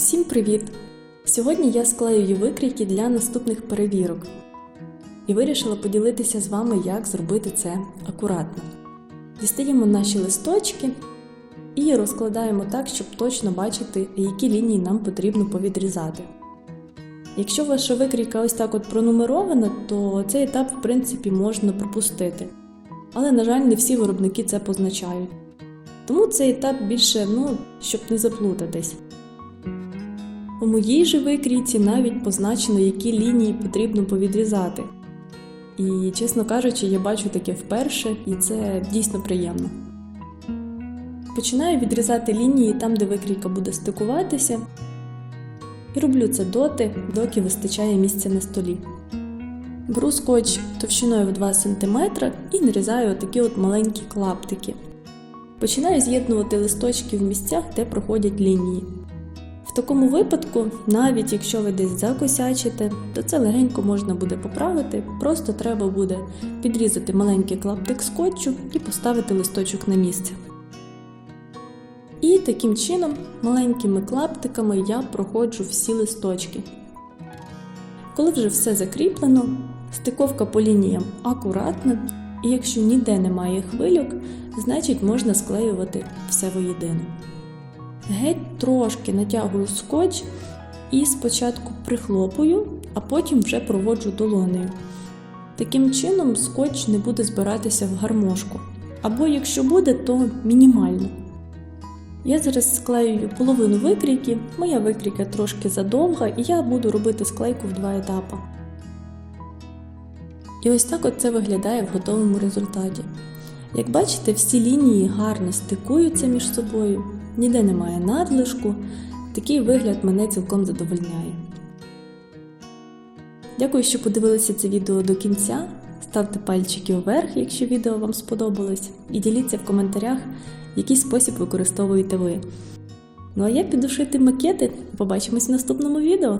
Усім привіт! Сьогодні я склеюю викрійки для наступних перевірок і вирішила поділитися з вами, як зробити це акуратно. Дістаємо наші листочки і розкладаємо так, щоб точно бачити, які лінії нам потрібно повідрізати. Якщо ваша викрійка ось так от пронумерована, то цей етап, в принципі, можна пропустити. Але, на жаль, не всі виробники це позначають. Тому цей етап більше, ну, щоб не заплутатись. У моїй же викрійці навіть позначено, які лінії потрібно повідрізати. І, чесно кажучи, я бачу таке вперше, і це дійсно приємно. Починаю відрізати лінії там, де викрійка буде стикуватися, і роблю це доти, доки вистачає місця на столі. Беру скотч товщиною в 2 см і нарізаю такі от маленькі клаптики. Починаю з'єднувати листочки в місцях, де проходять лінії. В такому випадку, навіть якщо ви десь закосячите, то це легенько можна буде поправити, просто треба буде підрізати маленький клаптик скотчу і поставити листочок на місце. І таким чином маленькими клаптиками я проходжу всі листочки. Коли вже все закріплено, стиковка по лініям акуратна, і якщо ніде немає хвильок, значить можна склеювати все воєдино. Геть трошки натягую скотч і спочатку прихлопую, а потім вже проводжу долонею. Таким чином скотч не буде збиратися в гармошку. Або якщо буде, то мінімально. Я зараз склеюю половину викрійки, моя викрійка трошки задовга, і я буду робити склейку в два етапи. І ось так це виглядає в готовому результаті. Як бачите, всі лінії гарно стикуються між собою, ніде немає надлишку, такий вигляд мене цілком задовольняє. Дякую, що подивилися це відео до кінця. Ставте пальчики вверх, якщо відео вам сподобалось, і діліться в коментарях, який спосіб використовуєте ви. Ну а я піду шити макети. Побачимось в наступному відео!